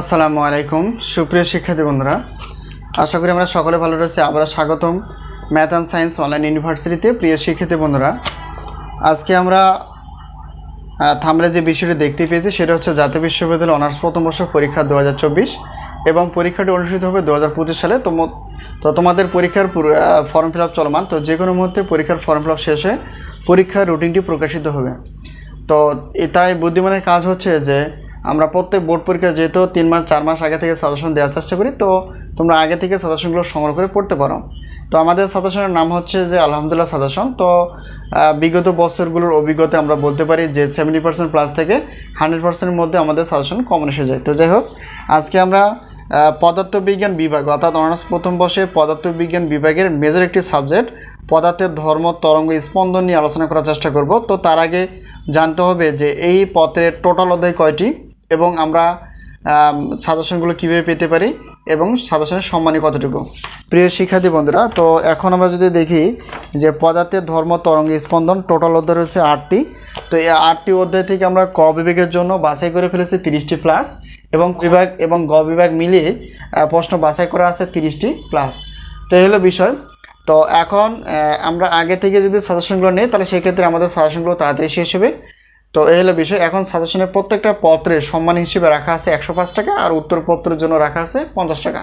আসসালামু আলাইকুম। সুপ্রিয় শিক্ষার্থী বন্ধুরা, আশা করি আমরা সকলে ভালো রয়েছি। আবার স্বাগতম ম্যাথ অ্যান্ড সায়েন্স অনলাইন ইউনিভার্সিটিতে। প্রিয় শিক্ষার্থী বন্ধুরা, আজকে আমরা থামলে যে বিষয়টি দেখতে পেয়েছি সেটা হচ্ছে জাতীয় বিশ্ববিদ্যালয় অনার্স প্রথম বর্ষ পরীক্ষা দু হাজার চব্বিশ এবং পরীক্ষাটি অনুষ্ঠিত হবে দু হাজার পঁচিশ সালে। তো তো তোমাদের পরীক্ষার ফর্ম ফিল আপ চলমান। তো যে কোনো মুহূর্তে পরীক্ষার ফর্ম ফিল আপ শেষে পরীক্ষার রুটিনটি প্রকাশিত হবে। তো এটাই বুদ্ধিমানের কাজ হচ্ছে যে আমরা প্রত্যেক বোর্ড পরীক্ষা যেহেতু তিন মাস, চার মাস আগে থেকে সাজেশন দেওয়ার চেষ্টা করি, তো তোমরা আগে থেকে সাজেশনগুলো সংগ্রহ করে পড়তে পারো। তো আমাদের সাজেশনের নাম হচ্ছে যে আলহামদুলিল্লাহ সাজেশন তো বিগত বছরগুলোর অভিজ্ঞতা আমরা বলতে পারি যে সেভেন্টি পার্সেন্ট প্লাস থেকে হান্ড্রেড পার্সেন্টের মধ্যে আমাদের সাজেশন কমন এসে যায়। তো যাই হোক, আজকে আমরা পদার্থবিজ্ঞান বিভাগ অর্থাৎ অনার্স প্রথম বর্ষে পদার্থবিজ্ঞান বিভাগের মেজর একটি সাবজেক্ট পদার্থের ধর্ম, তরঙ্গ, স্পন্দন নিয়ে আলোচনা করার চেষ্টা করব। তো তার আগে জানতে হবে যে এই পত্রের টোটাল অধ্যায় কয়টি? এবং আমরা সাজেশনগুলো কীভাবে পেতে পারি এবং সাজেশনের সম্মানী কতটুকু। প্রিয় শিক্ষার্থী বন্ধুরা, তো এখন আমরা যদি দেখি যে পদার্থের ধর্ম তরঙ্গ স্পন্দন টোটাল অধ্যায় রয়েছে আটটি। তো এই আটটি অধ্যায় থেকে আমরা ক বিভাগের জন্য বাছাই করে ফেলেছি তিরিশটি প্লাস এবং বিভাগ এবং গ বিভাগ মিলিয়ে প্রশ্ন বাছাই করা আছে তিরিশটি প্লাস তো এই হলো বিষয়। তো এখন আমরা আগে থেকে যদি সাজেশনগুলো নিই, তাহলে সেক্ষেত্রে আমাদের সাজেশনগুলো তাড়াতাড়ি শেষ হবে। তো এই হলো বিষয়। এখন সাজেশনের প্রত্যেকটা পত্রে সম্মান হিসেবে রাখা আছে একশো পাঁচ টাকা আর উত্তরপত্রের জন্য রাখা আছে পঞ্চাশ টাকা।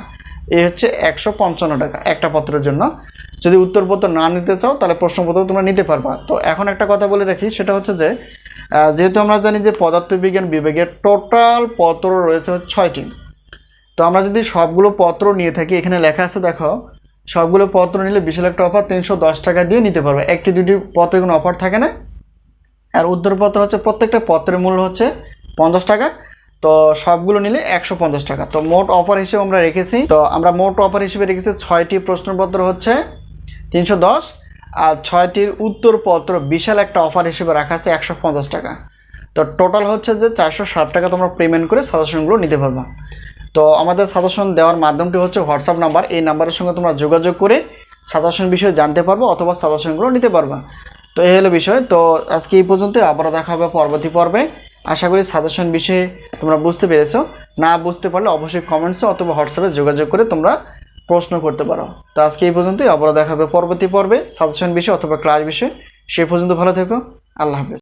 এই হচ্ছে একশো পঞ্চান্ন টাকা একটা পত্রের জন্য। যদি উত্তরপত্র না নিতে চাও তাহলে প্রশ্নপত্র তোমরা নিতে পারবা। তো এখন একটা কথা বলে রাখি, সেটা হচ্ছে যে যেহেতু আমরা জানি যে পদার্থবিজ্ঞান বিভাগের টোটাল পত্র রয়েছে ছয়টি। তো আমরা যদি সবগুলো পত্র নিয়ে থাকি, এখানে লেখা আছে দেখো, সবগুলো পত্র নিলে বিশাল একটা অফার, তিনশো দশ টাকা দিয়ে নিতে পারবে। একটি দুটি পত্রে কোনো অফার থাকে না? আর উত্তরপত্র হচ্ছে প্রত্যেকটা পত্রের মূল্য হচ্ছে পঞ্চাশ টাকা। তো সবগুলো নিলে একশো পঞ্চাশ টাকা। তো মোট অফার হিসেবে আমরা রেখেছি। তো আমরা মোট অফার হিসেবে রেখেছি ছয়টি প্রশ্নপত্র হচ্ছে তিনশো দশ আর ছয়টির উত্তরপত্র বিশাল একটা অফার হিসেবে রাখা আছে একশো পঞ্চাশ টাকা। তো টোটাল হচ্ছে যে চারশো ষাট টাকা তোমরা পেমেন্ট করে সাজেশনগুলো নিতে পারবা। তো আমাদের সাজেশন দেওয়ার মাধ্যমটি হচ্ছে হোয়াটসঅ্যাপ নাম্বার এই নাম্বারের সঙ্গে তোমরা যোগাযোগ করে সাজেশন বিষয়ে জানতে পারব অথবা সাজেশনগুলো নিতে পারবা। তো এই হলো বিষয়। তো আজকে এই পর্যন্ত আবারও দেখা হবে পরবর্তী পর্বে। আশা করি সাজেশন বিষয়ে তোমরা বুঝতে পেরেছ। না বুঝতে পারলে অবশ্যই কমেন্টসে অথবা হোয়াটসঅ্যাপে যোগাযোগ করে তোমরা প্রশ্ন করতে পারো। তো আজকে এই পর্যন্তই, আবারও দেখা হবে পরবর্তী পর্বে। সাজেশন বিষয় অথবা ক্লাস বিষয়ে, সে পর্যন্ত ভালো থেকো। আল্লাহ হাফেজ।